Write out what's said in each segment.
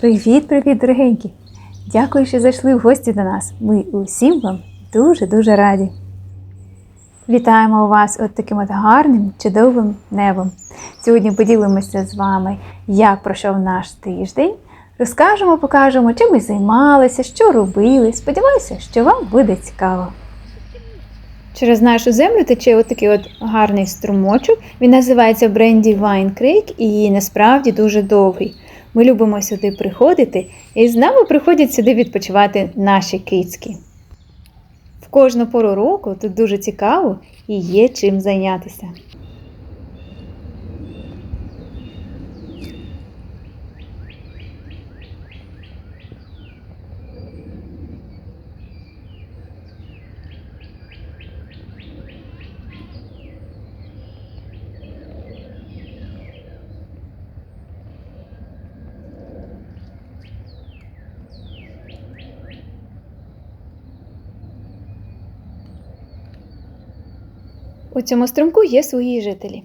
Привіт-привіт, дорогенькі! Дякую, що зайшли в гості до нас. Ми усім вам дуже-дуже раді. Вітаємо вас от таким от гарним, чудовим небом. Сьогодні поділимося з вами, як пройшов наш тиждень. Розкажемо, покажемо, чим ми займалися, що робили. Сподіваюся, що вам буде цікаво. Через нашу землю тече отакий от гарний струмочок. Він називається Бренді Вайн Крейк і насправді дуже довгий. Ми любимо сюди приходити, і з нами приходять сюди відпочивати наші кицькі. В кожну пору року тут дуже цікаво і є чим зайнятися. У цьому струмку є свої жителі.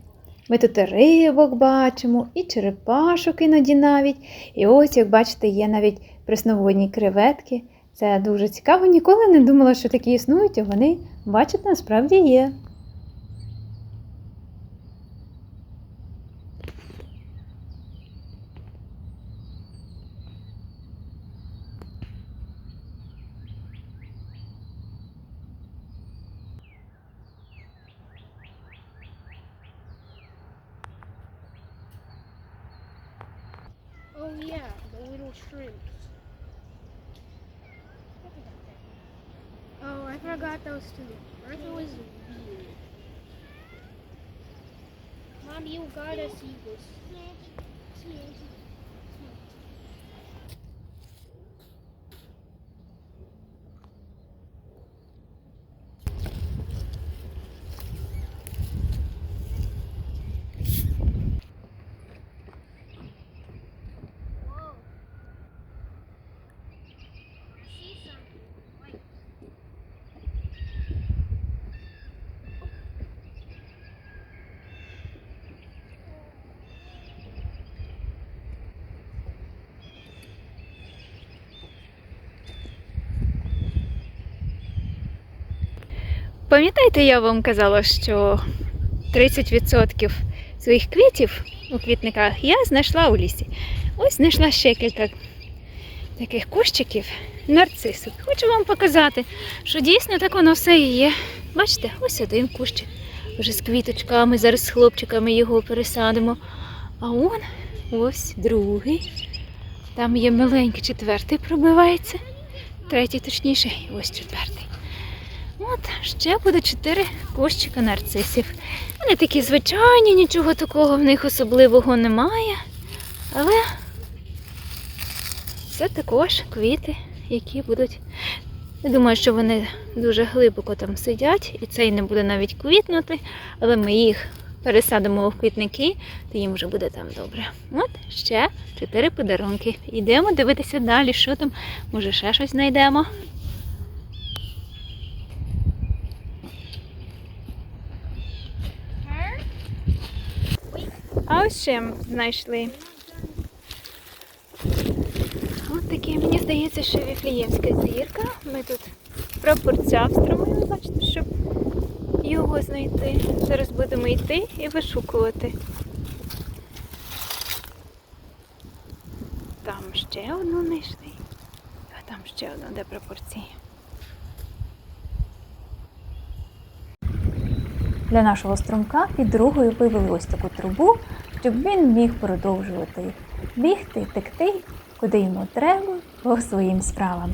Ми тут і рибок бачимо, і черепашок іноді навіть. І ось, як бачите, є навіть пресноводні креветки. Це дуже цікаво. Ніколи не думала, що такі існують, а вони, бачите, насправді є. Пам'ятаєте, я вам казала, що 30% своїх квітів у квітниках я знайшла у лісі. Ось знайшла ще кілька таких кущиків нарцисів. Хочу вам показати, що дійсно так воно все і є. Бачите, ось один кущик вже з квіточками. Зараз з хлопчиками його пересадимо. А он ось другий. Там є миленький четвертий пробивається. Третій, точніше, ось четвертий. От, ще буде чотири кущика нарцисів. Вони такі звичайні, нічого такого в них особливого немає. Але це також квіти, які будуть. Я думаю, що вони дуже глибоко там сидять, і цей не буде навіть квітнути, але ми їх пересадимо в квітники, то їм вже буде там добре. От ще чотири подарунки. Йдемо дивитися далі, що там, може ще щось знайдемо. А ось ще знайшли. Ось таке, мені здається, що віфліємська зірка. Ми тут прапорця встромили, бачите, щоб його знайти. Зараз будемо йти і вишукувати. Там ще одну знайшли. А там ще одна, де прапорці. Для нашого струмка під другою вивели ось таку трубу, щоб він міг продовжувати бігти, текти, куди йому треба, по своїм справам.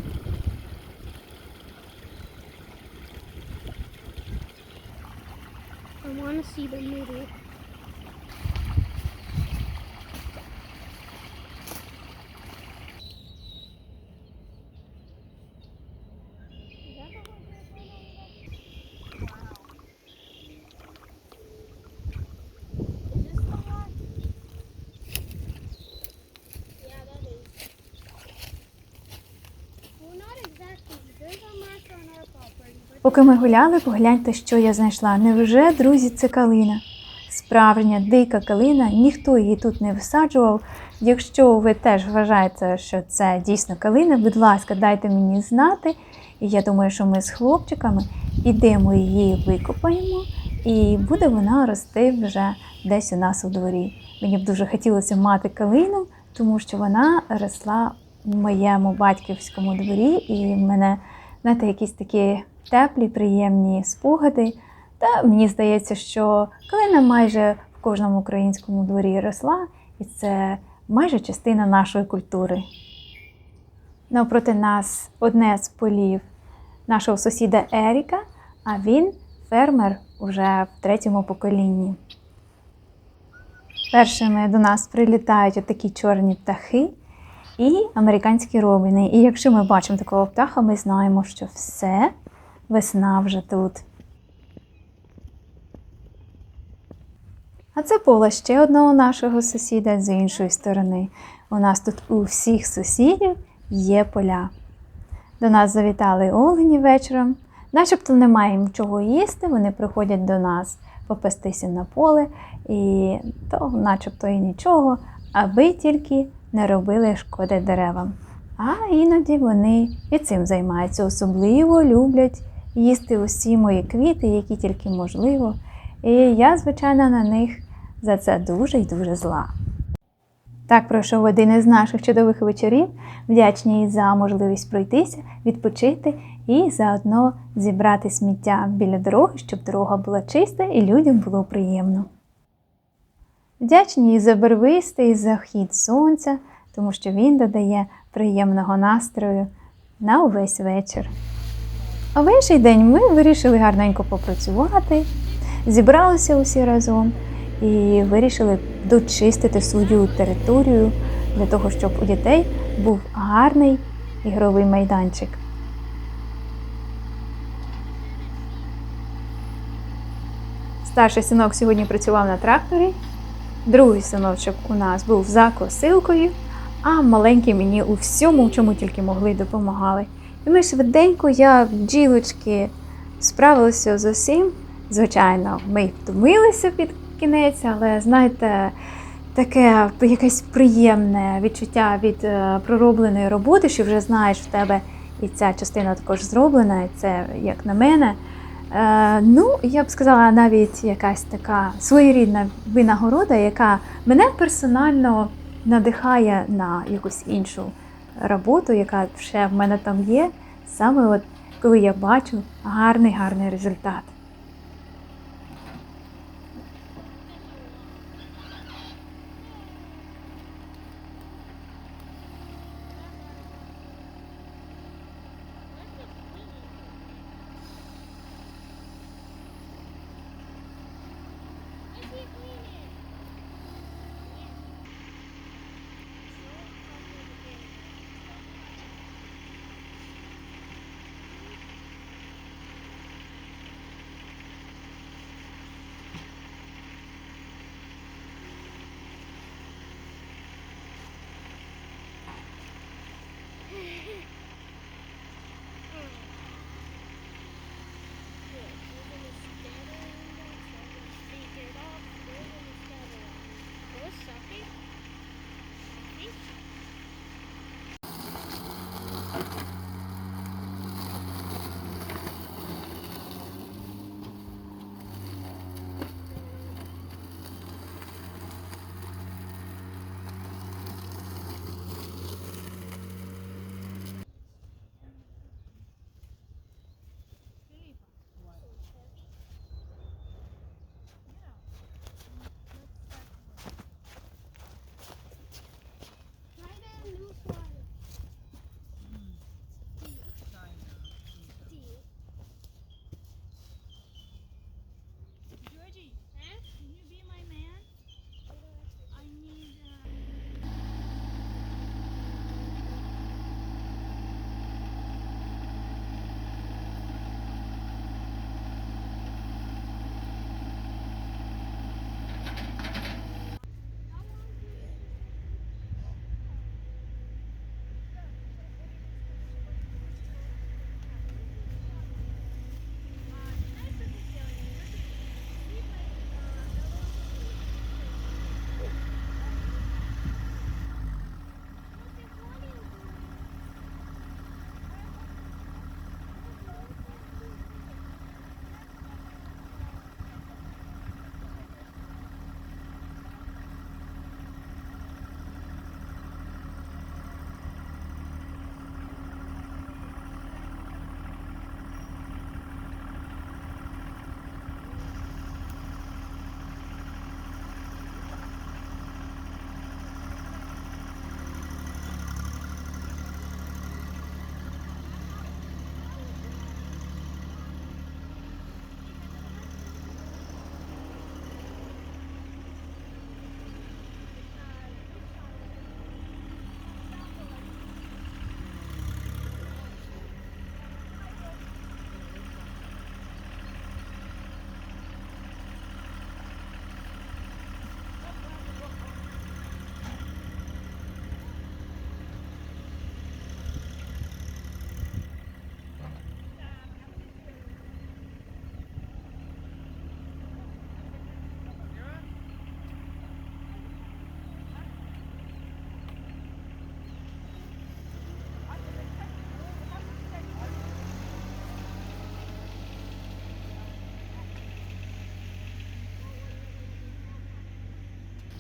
Поки ми гуляли, погляньте, що я знайшла. Невже, друзі, це калина? справжня дика калина, ніхто її тут не висаджував. Якщо ви теж вважаєте, що це дійсно калина, будь ласка, дайте мені знати. І я думаю, що ми з хлопчиками ідемо її викопаємо, і буде вона рости вже десь у нас у дворі. Мені б дуже хотілося мати калину, тому що вона росла в моєму батьківському дворі, і в мене знаєте, якісь такі теплі, приємні спогади. Та мені здається, що калина майже в кожному українському дворі росла, і це майже частина нашої культури. Навпроти нас одне з полів нашого сусіда Еріка, а він фермер уже в третьому поколінні. Першими до нас прилітають отакі чорні птахи і американські робини. І якщо ми бачимо такого птаха, ми знаємо, що все, весна вже тут. А це поле ще одного нашого сусіда з іншої сторони. У нас тут у всіх сусідів є поля. До нас завітали олені вечором. Начебто немає їм чого їсти, вони приходять до нас попастися на поле, і то начебто і нічого, аби тільки не робили шкоди деревам. А іноді вони і цим займаються. Особливо люблять їсти усі мої квіти, які тільки можливо. І я, звичайно, на них за це дуже і дуже зла. Так пройшов один із наших чудових вечорів, вдячні за можливість пройтися, відпочити і заодно зібрати сміття біля дороги, щоб дорога була чиста і людям було приємно. Вдячні і за барвистий захід сонця, тому що він додає приємного настрою на увесь вечір. А в інший день ми вирішили гарненько попрацювати, зібралися усі разом і вирішили дочистити свою територію для того, щоб у дітей був гарний ігровий майданчик. Старший синок сьогодні працював на тракторі, другий синочок у нас був за косилкою, а маленький мені у всьому, в чому тільки могли, допомагали. І ми швиденько, як бджілочки, справилися з усім. Звичайно, ми втомилися під кінець, але знаєте, таке якесь приємне відчуття від е, проробленої роботи, що вже знаєш в тебе і ця частина також зроблена, і це як на мене. Е, ну, я б сказала, навіть якась така своєрідна винагорода, яка мене персонально надихає на якусь іншу роботу, яка ще в мене там є, саме от коли я бачу гарний гарний результат.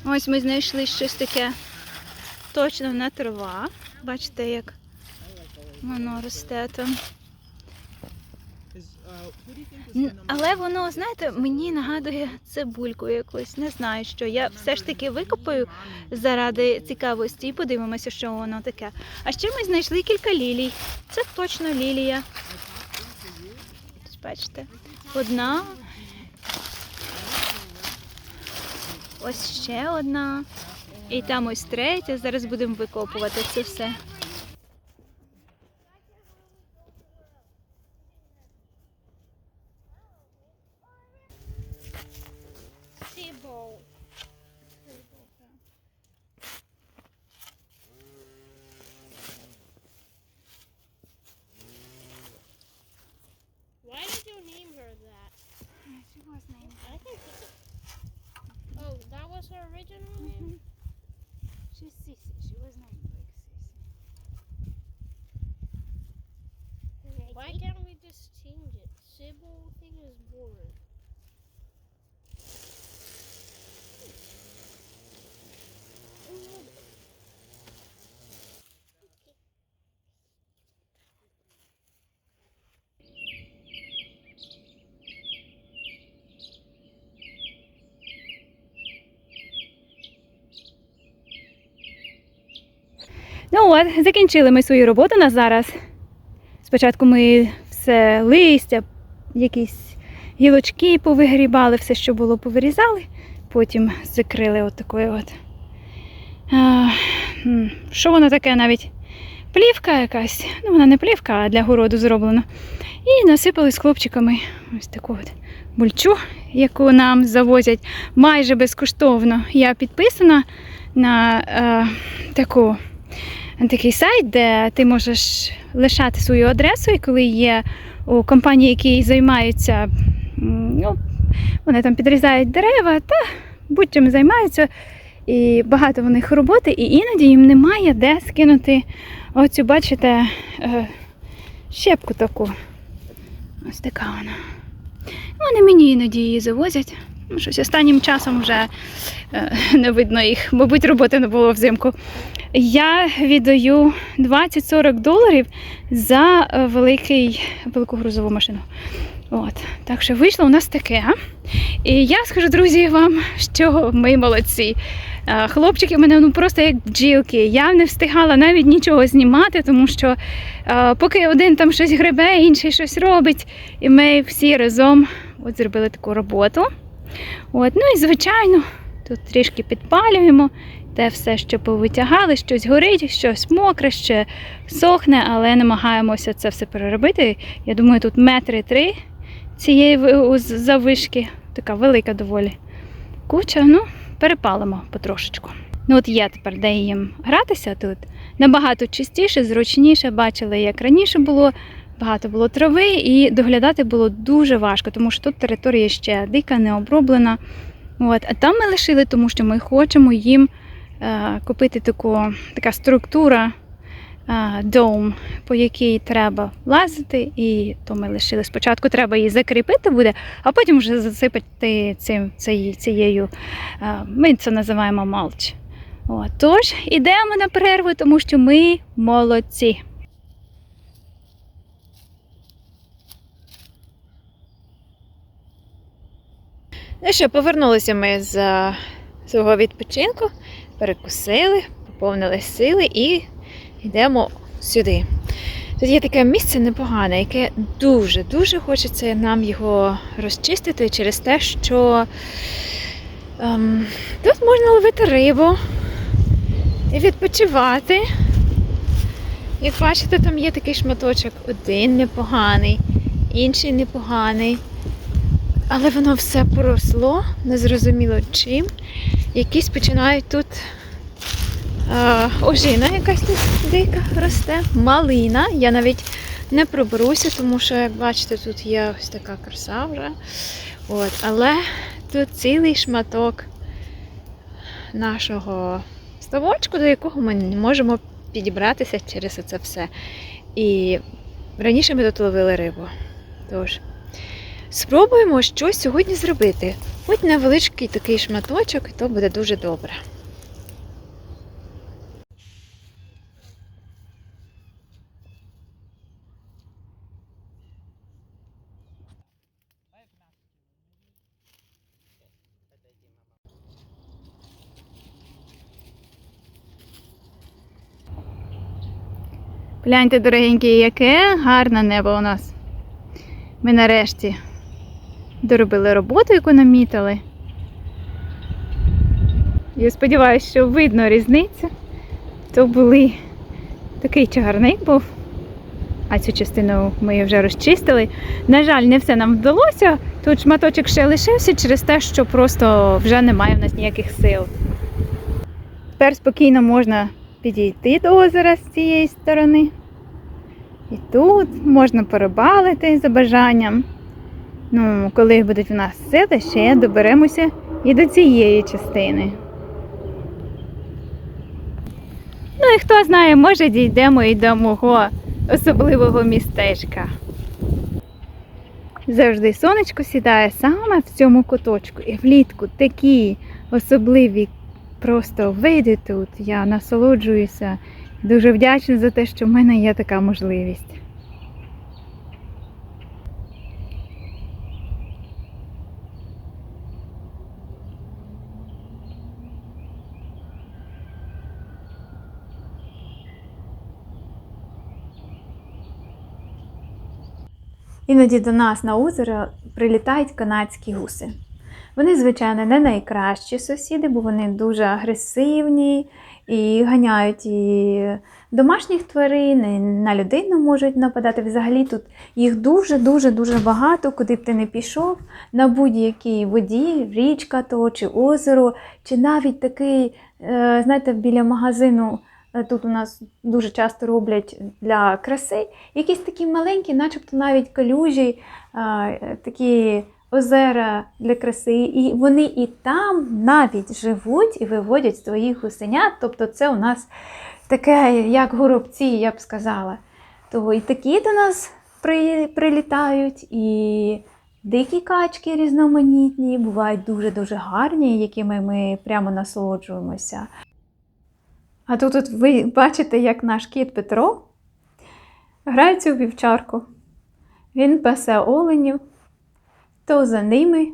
Ось ми знайшли щось таке точно не трава. Бачите, як воно росте там. Але воно, знаєте, мені нагадує цибульку якусь. Не знаю що. Я все ж таки викопаю заради цікавості і подивимося, що воно таке. А ще ми знайшли кілька лілій. Це точно лілія. Бачите, одна. Ось ще одна. І там ось третя. Зараз будемо викопувати це все. Table. Sybil thing is boring. Ну от, закінчили ми свою роботу на зараз. Спочатку ми все листя, якісь гілочки повигрібали, все, що було, повирізали, потім закрили от от. Що воно таке навіть? Плівка якась. Ну, вона не плівка, а для городу зроблена. І насипали з хлопчиками ось таку от мульчу, яку нам завозять майже безкоштовно. Я підписана на е, таку такий сайт, де ти можеш лишати свою адресу, і коли є у компанії, які займаються, ну, вони там підрізають дерева та будь-чим займаються. І багато в них роботи, і іноді їм немає де скинути оцю, бачите, е, щепку таку. Ось така вона. Вони мені іноді її завозять. Щось останнім часом вже е, не видно їх, мабуть, роботи не було взимку. Я віддаю 20-40 доларів за е, великий, велику грузову машину. От. Так що вийшло у нас таке. І я скажу, друзі, вам, що ми молодці. Е, Хлопчики в мене ну просто як бджілки. Я не встигала навіть нічого знімати, тому що е, поки один там щось гребе, інший щось робить, і ми всі разом от зробили таку роботу. От. Ну і звичайно, тут трішки підпалюємо. Те все, що повитягали, щось горить, щось мокре, ще сохне, але намагаємося це все переробити. Я думаю, тут метри три цієї завишки, така велика доволі куча. Ну, перепалимо потрошечку. Ну, от є тепер де їм гратися тут. Набагато чистіше, зручніше. Бачили, як раніше було. Багато було трави, і доглядати було дуже важко, тому що тут територія ще дика, не оброблена. От. А там ми лишили, тому що ми хочемо їм купити таку, така структура е, дом, по якій треба лазити, і то ми лишили. Спочатку треба її закріпити буде, а потім вже засипати цим, цією, е, ми це називаємо малч. От. Тож, ідемо на перерву, тому що ми молодці. Ну що, повернулися ми з е, свого відпочинку, перекусили, поповнили сили і йдемо сюди. Тут є таке місце непогане, яке дуже-дуже хочеться нам його розчистити через те, що ем, тут можна ловити рибу і відпочивати. Як бачите, там є такий шматочок, один непоганий, інший непоганий. Але воно все поросло, незрозуміло чим. Якісь починають тут ожина якась тут дика росте, малина. Я навіть не проберуся, тому що, як бачите, тут є ось така краса вже. От, але тут цілий шматок нашого ставочку, до якого ми не можемо підібратися через це все. І раніше ми тут ловили рибу. Тож, спробуємо щось сьогодні зробити. Хоч невеличкий такий шматочок, і то буде дуже добре. Гляньте, дорогенькі, яке гарне небо у нас. Ми нарешті доробили роботу, яку намітили. Я сподіваюся, що видно різницю. То були такий чагарник був, а цю частину ми вже розчистили. На жаль, не все нам вдалося. Тут шматочок ще лишився через те, що просто вже немає в нас ніяких сил. Тепер спокійно можна підійти до озера з цієї сторони. І тут можна порибалити за бажанням. Ну, коли будуть в нас сили, ще доберемося і до цієї частини. Ну і хто знає, може дійдемо і до мого особливого містечка. Завжди сонечко сідає саме в цьому куточку. І влітку такі особливі просто види тут. Я насолоджуюся. Дуже вдячна за те, що в мене є така можливість. Іноді до нас на озеро прилітають канадські гуси. Вони, звичайно, не найкращі сусіди, бо вони дуже агресивні і ганяють і домашніх тварин, і на людину можуть нападати. Взагалі тут їх дуже-дуже дуже багато, куди б ти не пішов, на будь-якій воді, річка то чи озеро, чи навіть такий, е, знаєте, біля магазину. Е, Тут у нас дуже часто роблять для краси якісь такі маленькі, начебто навіть калюжі, е, такі озера для краси, і вони і там навіть живуть і виводять своїх гусенят. Тобто це у нас таке, як горобці, я б сказала. То і такі до нас при, прилітають, і дикі качки різноманітні, бувають дуже-дуже гарні, якими ми прямо насолоджуємося. А тут от ви бачите, як наш кіт Петро грається у вівчарку. Він пасе оленів, то за ними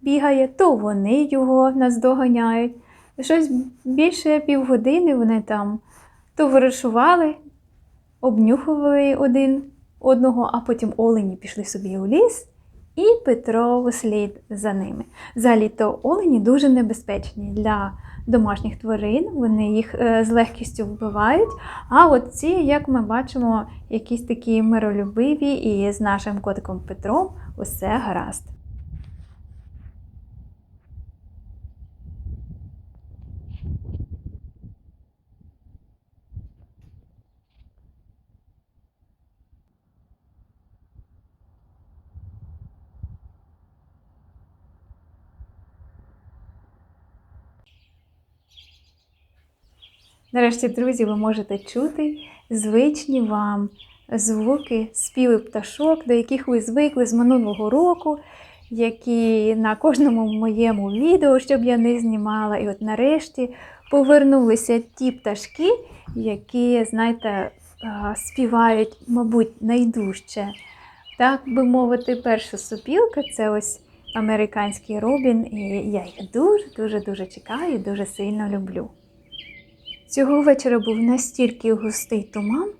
бігає, то вони його наздоганяють. Щось більше півгодини вони там то вирішували, обнюхували один одного, а потім олені пішли собі у ліс, і Петро вслід за ними. Взагалі, то олені дуже небезпечні для домашніх тварин, вони їх е, з легкістю вбивають. А от ці, як ми бачимо, якісь такі миролюбиві, і з нашим котиком Петром усе гаразд. Нарешті, друзі, ви можете чути звичні вам звуки, співи пташок, до яких ви звикли з минулого року, які на кожному моєму відео, щоб я не знімала. І от нарешті повернулися ті пташки, які, знаєте, співають, мабуть, найдужче. Так би мовити, перша сопілка це ось американський робін, і я їх дуже-дуже дуже чекаю, і дуже сильно люблю. Цього вечора був настільки густий туман,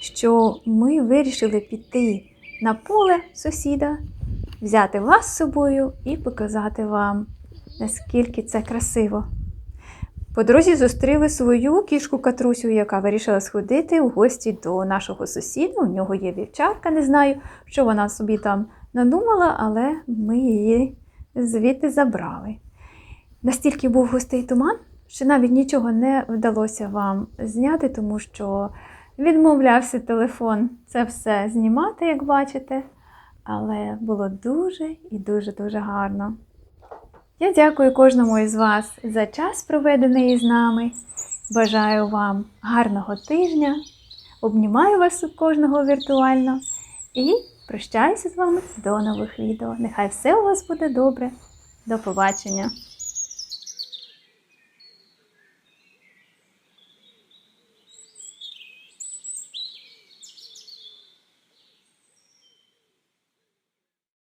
що ми вирішили піти на поле сусіда, взяти вас з собою і показати вам, наскільки це красиво. По дорозі зустріли свою кішку Катрусю, яка вирішила сходити у гості до нашого сусіда. У нього є вівчарка, не знаю, що вона собі там надумала, але ми її звідти забрали. Настільки був густий туман, що навіть нічого не вдалося вам зняти, тому що відмовлявся телефон це все знімати, як бачите. Але було дуже і дуже дуже гарно. Я дякую кожному із вас за час, проведений з нами. Бажаю вам гарного тижня. Обнімаю вас у кожного віртуально і прощаюся з вами до нових відео. Нехай все у вас буде добре. До побачення.